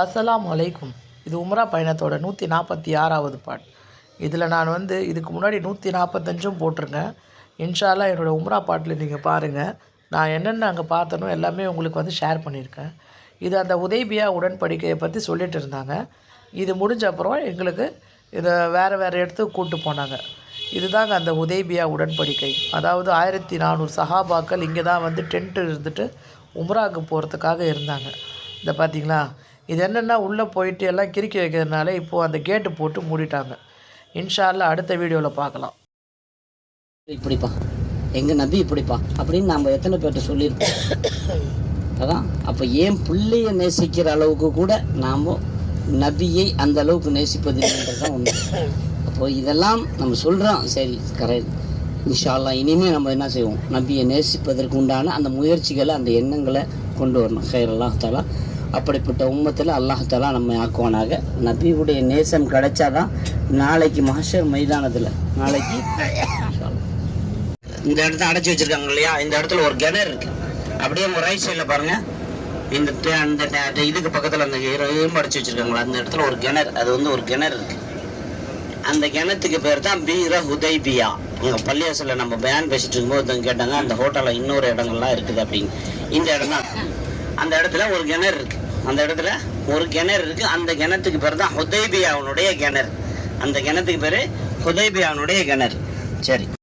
அஸ்லாம் அலைக்கும். இது உம்ரா பயணத்தோட நூற்றி நாற்பத்தி ஆறாவது பாட். இதில் நான் வந்து இதுக்கு முன்னாடி நூற்றி நாற்பத்தஞ்சும் போட்டிருக்கேன் இன்ஷால்லாம் என்னோடய உம்ரா பாட்டில் நீங்கள் பாருங்கள் நான் என்னென்ன அங்கே பார்த்தனோ எல்லாமே உங்களுக்கு வந்து ஷேர் பண்ணியிருக்கேன். இது அந்த உதய்பியா உடன்படிக்கையை பற்றி சொல்லிட்டு இருந்தாங்க. இது முடிஞ்ச அப்புறம் எங்களுக்கு இதை வேறு வேறு இடத்துக்கு கூப்பிட்டு போனாங்க. இதுதாங்க அந்த உதேபியா உடன்படிக்கை. அதாவது ஆயிரத்தி நானூறு சஹாபாக்கள் இங்கே தான் வந்து டென்ட் இருந்துட்டு உம்ராவுக்கு போகிறதுக்காக இருந்தாங்க. இந்த பார்த்தீங்களா இது என்னென்னா உள்ளே போயிட்டு எல்லாம் கிறுக்கி வைக்கிறதுனால இப்போது அந்த கேட்டு போட்டு மூடிட்டாங்க. இன்ஷா அடுத்த வீடியோவில் பார்க்கலாம் இப்படிப்பா. எங்கள் நபி இப்படிப்பா. அப்படின்னு நம்ம எத்தனை பேர்கிட்ட சொல்லியிருக்கோம். அதான் அப்போ ஏன் பிள்ளைய நேசிக்கிற அளவுக்கு கூட நாம் நபியை அந்த அளவுக்கு நேசிப்பதில்லைன்றது தான் உண்மை. அப்போ இதெல்லாம் நம்ம சொல்கிறோம் சரி கரெக்ட். இன்ஷா இனிமேல் நம்ம என்ன செய்வோம்? நபியை நேசிப்பதற்கு உண்டான அந்த முயற்சிகளை அந்த எண்ணங்களை கொண்டு வரணும். ஹைர் அல்லாஹ் அப்படிப்பட்ட உம்மத்தில் அல்லாஹ் நம்மை நம்ம ஆக்குவானாக. நபியுடைய நேசம் கிடைச்சாதான் நாளைக்கு மகஷர் மைதானத்தில் நாளைக்கு இந்த இடத்த அடைச்சி வச்சிருக்காங்க இல்லையா? இந்த இடத்துல ஒரு கிணறு இருக்கு. அப்படியே ஒரு ரைட் சைடில் பாருங்க. இந்த டே- அந்த டே- இதுக்கு பக்கத்தில் அந்த இரும்பு அடைச்சி வச்சிருக்காங்களா? அந்த இடத்துல ஒரு கிணறு அது வந்து ஒரு கிணறு இருக்கு. அந்த கிணத்துக்கு பேர் தான் பீர ஹுதைபியா. எங்கள் பள்ளியாசலில் நம்ம பேன் பேசிட்டு இருக்கும்போது கேட்டாங்க அந்த ஹோட்டலில் இன்னொரு இடங்கள்லாம் இருக்குது அப்படின்னு. இந்த இடம் தான். அந்த இடத்துல ஒரு கிணறு இருக்கு. அந்த இடத்துல ஒரு கிணறு இருக்கு. அந்த கிணத்துக்கு பேர் தான் ஹுதைபியாவுடைய கிணறு. அந்த கிணத்துக்கு பேர் ஹுதைபியாவுடைய கிணறு. சரி.